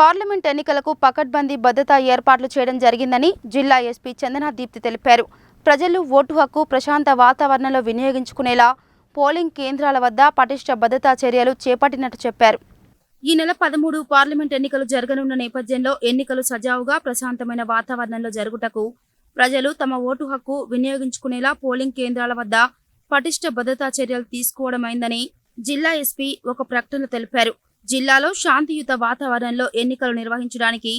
Parliament ఎన్నికలకు పకడ్బందీ భద్రతా ఏర్పాట్లు చేయడం జరిగిందని జిల్లా ఎస్పీ చందనా దీప్తి తెలిపారు. ప్రజలు ఓటు హక్కు ప్రశాంత వాతావరణంలో వినియోగించుకునేలా పోలింగ్ కేంద్రాల వద్ద పటిష్ట భద్రతా చర్యలు చేపట్టినట్టు చెప్పారు. ఈ నెల పదమూడు పార్లమెంట్ ఎన్నికలు జరగనున్న నేపథ్యంలో ఎన్నికలు సజావుగా ప్రశాంతమైన వాతావరణంలో జరుగుటకు ప్రజలు తమ ఓటు హక్కు వినియోగించుకునేలా పోలింగ్ కేంద్రాల వద్ద పటిష్ట భద్రతా చర్యలు తీసుకోవడమైందని జిల్లా ఎస్పీ ఒక ప్రకటనలో తెలిపారు. జిల్లాలో శాంతియుత వాతావరణంలో ఎన్నికలు నిర్వహించడానికి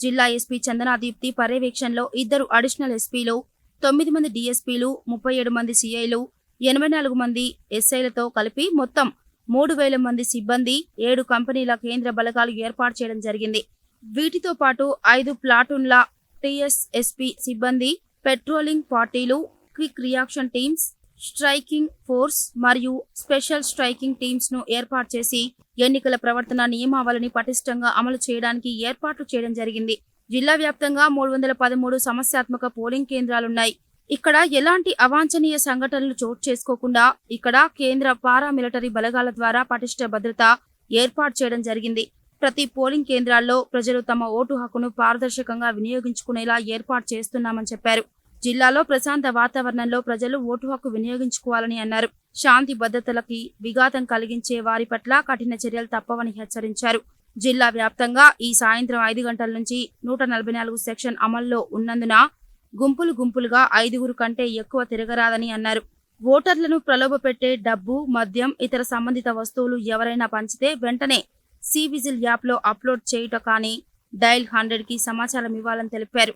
జిల్లా ఎస్పీ చందనా దీప్తి పర్యవేక్షణలో ఇద్దరు అడిషనల్ ఎస్పీలు తొమ్మిది మంది డీఎస్పీలు ముప్పై ఏడు మంది సిఐలు ఎనభై నాలుగు మంది ఎస్ఐలతో కలిపి మొత్తం మూడు వేల మంది సిబ్బంది ఏడు కంపెనీల కేంద్ర బలగాలు ఏర్పాటు చేయడం జరిగింది. వీటితో పాటు ఐదు ప్లాటూన్ల టిఎస్ఎస్పి సిబ్బంది పెట్రోలింగ్ పార్టీలు quick reaction teams striking force మరియు స్పెషల్ స్ట్రైకింగ్ టీమ్స్ను ఏర్పాటు చేసి ఎన్నికల ప్రవర్తన నియమావళిని పటిష్టంగా అమలు చేయడానికి ఏర్పాట్లు చేయడం జరిగింది. జిల్లా వ్యాప్తంగా మూడు వందల పదమూడు సమస్యాత్మక పోలింగ్ కేంద్రాలున్నాయి. ఇక్కడ ఎలాంటి అవాంఛనీయ సంఘటనలు చోటు చేసుకోకుండా ఇక్కడ కేంద్ర పారామిలిటరీ బలగాల ద్వారా పటిష్ట భద్రత ఏర్పాటు చేయడం జరిగింది. ప్రతి పోలింగ్ కేంద్రాల్లో ప్రజలు తమ ఓటు హక్కును పారదర్శకంగా వినియోగించుకునేలా ఏర్పాటు చేస్తున్నామని చెప్పారు. జిల్లాలో ప్రశాంత వాతావరణంలో ప్రజలు ఓటు హక్కు వినియోగించుకోవాలని అన్నారు. శాంతి భద్రతలకి విఘాతం కలిగించే వారి పట్ల కఠిన చర్యలు తప్పవని హెచ్చరించారు. జిల్లా వ్యాప్తంగా ఈ సాయంత్రం ఐదు గంటల నుంచి నూట నలభై నాలుగు సెక్షన్ అమల్లో ఉన్నందున గుంపులు గుంపులుగా ఐదుగురు కంటే ఎక్కువ తిరగరాదని అన్నారు. ఓటర్లను ప్రలోభపెట్టే డబ్బు మద్యం ఇతర సంబంధిత వస్తువులు ఎవరైనా పంచితే వెంటనే సి విజిల్ యాప్లో అప్లోడ్ చేయుట కానీ డైల్ హండ్రెడ్కి సమాచారం ఇవ్వాలని తెలిపారు.